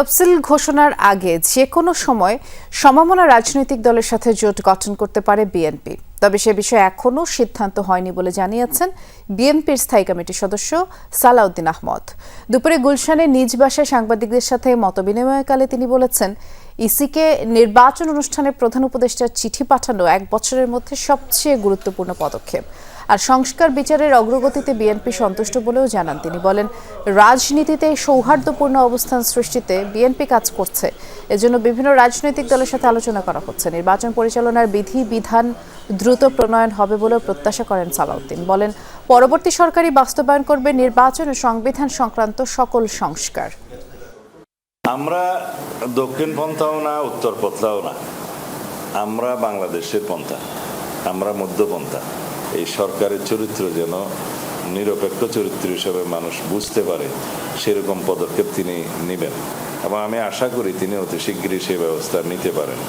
তফসিল ঘোষণার আগে যে কোনো সময় সমমনা রাজনৈতিক দলের সাথে জোট গঠন করতে পারে বিএনপি। তবে সে বিষয়ে এখনও সিদ্ধান্ত হয়নি বলে জানিয়েছেন বিএনপির স্থায়ী কমিটির সদস্য সালাউদ্দিন আহমদ। দুপুরে গুলশানে নিজ বাসায় সাংবাদিকদের সাথে মতবিনিময়কালে তিনি বলেছেন, ইসিকে নির্বাচন অনুষ্ঠানে প্রধান উপদেষ্টার চিঠি পাঠানো এক বছরের মধ্যে সবচেয়ে গুরুত্বপূর্ণ পদক্ষেপ। আর সংস্কার বিচারের অগ্রগতিতে বিএনপি সন্তুষ্ট বলেও জানান তিনি। বলেন, রাজনীতিতে সৌহার্দ্যপূর্ণ অবস্থান সৃষ্টিতে বিএনপি কাজ করছে। এজন্য বিভিন্ন রাজনৈতিক দলের সাথে আলোচনা করা হচ্ছে। নির্বাচন পরিচালনার বিধি, বিধান দ্রুত প্রণয়ন হবে বলেও প্রত্যাশা করেন সালাউদ্দিন। বলেন, পরবর্তী সরকারই বাস্তবায়ন করবে নির্বাচন ও সংবিধান সংক্রান্ত সকল সংস্কার। আমরা দক্ষিণ পন্থাও না, উত্তর পন্থাও না। আমরা বাংলাদেশের পন্থা, আমরা মধ্যপন্থা এই সরকারের চরিত্র যেন নিরপেক্ষ চরিত্র হিসেবে মানুষ বুঝতে পারে, সেরকম পদক্ষেপ তিনি নেবেন। এবং আমি আশা করি তিনি অতি শীঘ্রই সেই ব্যবস্থা নিতে পারেন।